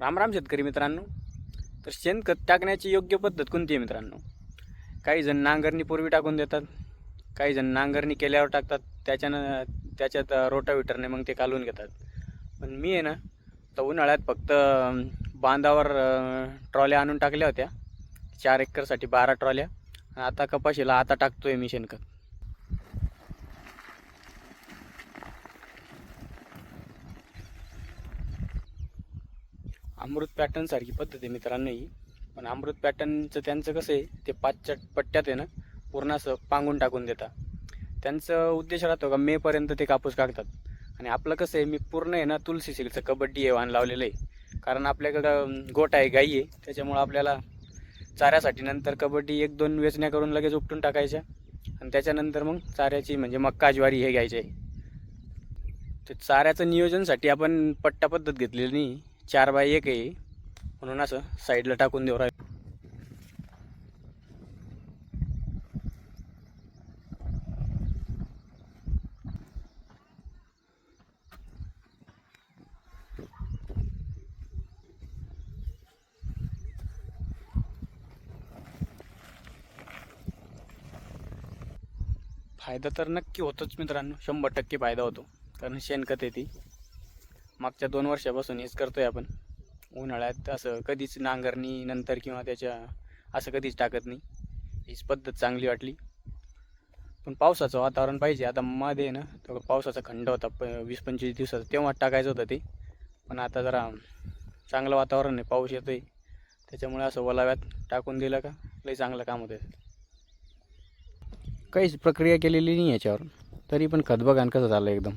राम राम शेतकरी मित्रांनो. तर शेणखत टाकण्याची योग्य पद्धत कोणती आहे मित्रांनो? काही जण नांगरणी पूर्वी टाकून देतात काही जण नांगरणी केल्यावर टाकतात त्याच्यानं त्याच्यात रोटाविटरने मग ते कालवून घेतात. पण मी आहे ना तर उन्हाळ्यात फक्त बांधावर ट्रॉल्या आणून टाकल्या होत्या. चार एकरसाठी बारा ट्रॉल्या. आणि आता कपाशीला आता टाकतो आहे मी शेणखत अमृत पॅटर्न सारखी पद्धत आहे मित्रांनो ही. पण अमृत पॅटर्नचं त्यांचं कसं आहे ते पाचच्या पट्ट्यात आहे ना पूर्ण असं पांगून टाकून देतात. त्यांचं उद्देश राहतो का मेपर्यंत ते कापूस काढतात. आणि आपलं कसं आहे मी पूर्ण आहे ना तुलसी सिल्कचं कबड्डी आहे वाण लावलेलं आहे. कारण आपल्याकडं गोट आहे गाई आहे. त्याच्यामुळं आपल्याला चाऱ्यासाठी नंतर कबड्डी एक दोन वेचण्या करून लगेच उपटून टाकायच्या. आणि त्याच्यानंतर मग चाऱ्याची म्हणजे मक्का ज्वारी हे घ्यायचे तर चाऱ्याचं नियोजनसाठी आपण पट्टा पद्धत घेतलेली नाही. चार बाय एक आहे. म्हणून असं साईडला टाकून देऊ राहील. फायदा तर नक्की होतोच मित्रांनो. शंभर टक्के फायदा होतो. कारण शेणखत येते मागच्या दोन वर्षापासून हेच करतोय आपण. उन्हाळ्यात असं कधीच नांगरणी नंतर किंवा त्याच्या असं कधीच टाकत नाही. हीच पद्धत चांगली वाटली. पण पावसाचं वातावरण पाहिजे. आता मध्ये ना थोडं पावसाचा खंड होता प वीस पंचवीस दिवसाचा. तेव्हा टाकायचं होतं ते. पण आता जरा चांगलं वातावरण आहे पाऊस येतोय. त्याच्यामुळे असं ओलाव्यात टाकून दिलं का लई चांगलं काम होतं काहीच प्रक्रिया केलेली नाही याच्यावर तरी पण खत कसं झालं एकदम?